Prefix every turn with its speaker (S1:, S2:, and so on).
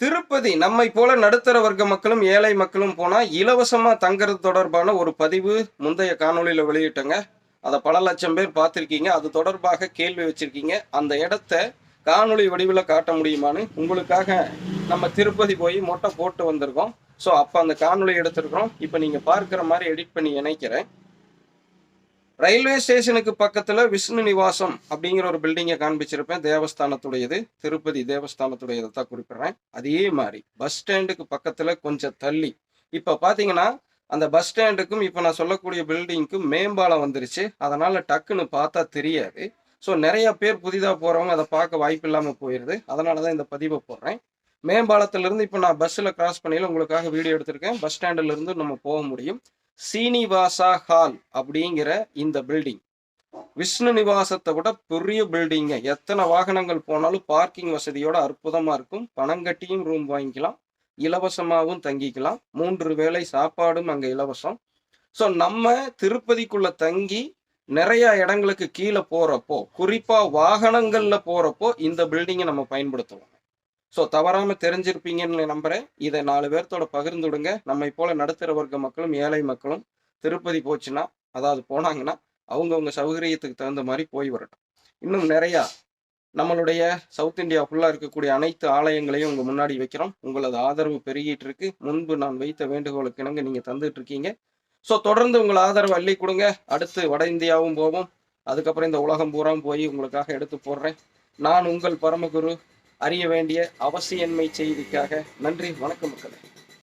S1: திருப்பதி நம்மை போல நடுத்தர வர்க்க மக்களும் ஏழை மக்களும் போனா இலவசமா தங்குறது தொடர்பான ஒரு பதிவு முந்தைய காணொலியில் வெளியிட்டங்க. அதை பல லட்சம் பேர் பார்த்துருக்கீங்க. அது தொடர்பாக கேள்வி வச்சிருக்கீங்க. அந்த இடத்த காணொலி வடிவில் காட்ட முடியுமான்னு உங்களுக்காக நம்ம திருப்பதி போய் மொட்டை போட்டு வந்திருக்கோம். ஸோ அப்போ அந்த காணொலி எடுத்திருக்கிறோம். இப்போ நீங்கள் பார்க்குற மாதிரி எடிட் பண்ணி இணைக்கிறேன். ரயில்வே ஸ்டேஷனுக்கு பக்கத்துல விஷ்ணு நிவாசம் அப்படிங்கிற ஒரு பில்டிங்கை காண்பிச்சிருப்பேன். தேவஸ்தானத்துடையது. திருப்பதி தேவஸ்தானத்துடையதை தான் குறிப்பிடுறேன். அதே மாதிரி பஸ் ஸ்டாண்டுக்கு பக்கத்துல கொஞ்சம் தள்ளி. இப்ப பாத்தீங்கன்னா அந்த பஸ் ஸ்டாண்டுக்கும் இப்போ நான் சொல்லக்கூடிய பில்டிங்க்கும் மேம்பாலம் வந்துருச்சு. அதனால டக்குன்னு பார்த்தா தெரியாது. ஸோ நிறைய பேர் புதிதாக போறவங்க அதை பார்க்க வாய்ப்பு இல்லாமல் போயிடுது அதனால தான் இந்த பதிவை போடுறேன். மேம்பாலத்திலிருந்து இப்போ நான் பஸ்ஸில் கிராஸ் பண்ணியில் உங்களுக்காக வீடியோ எடுத்திருக்கேன். பஸ் ஸ்டாண்டுல இருந்து நம்ம போக முடியும். சீனிவாசா ஹால் அப்படிங்கிற இந்த பில்டிங் விஷ்ணு நிவாசத்தை விட பெரிய பில்டிங்க எத்தனை வாகனங்கள் போனாலும் பார்க்கிங் வசதியோட அற்புதமா இருக்கும். பணம் கட்டியும் ரூம் வாங்கிக்கலாம். இலவசமாகவும் தங்கிக்கலாம். மூன்று வேளை சாப்பாடும் அங்கே இலவசம். ஸோ நம்ம திருப்பதிக்குள்ள தங்கி நிறைய இடங்களுக்கு கீழே போறப்போ குறிப்பா வாகனங்கள்ல போறப்போ இந்த பில்டிங்கை நம்ம பயன்படுத்துவோம். ஸோ தவறாமல் தெரிஞ்சிருப்பீங்கன்னு நம்புகிறேன் இதை நாலு பேர்த்தோட பகிர்ந்து விடுங்க நம்மை போல நடுத்தர வர்க்க மக்களும் ஏழை மக்களும் திருப்பதி போச்சுன்னா அதாவது போனாங்கன்னா அவங்கவுங்க சௌகரியத்துக்கு தகுந்த மாதிரி போய் வரட்டும். இன்னும் நிறையா நம்மளுடைய சவுத் இந்தியா ஃபுல்லாக இருக்கக்கூடிய அனைத்து ஆலயங்களையும் உங்கள் முன்னாடி வைக்கிறோம். உங்களது ஆதரவு பெருகிட்டு இருக்கு. முன்பு நான் வைத்த வேண்டுகோளுக்கு இணங்க நீங்கள் தந்துட்டு இருக்கீங்க. ஸோ தொடர்ந்து உங்கள் ஆதரவு அள்ளி கொடுங்க. அடுத்து வட இந்தியாவும் போவோம் அதுக்கப்புறம் இந்த உலகம் பூரா போய் உங்களுக்காக எடுத்து போடுறேன். நான் உங்கள் பரமகுரு அறிய வேண்டிய அவசியன்மை செய்திக்காக நன்றி வணக்கம் மக்களே.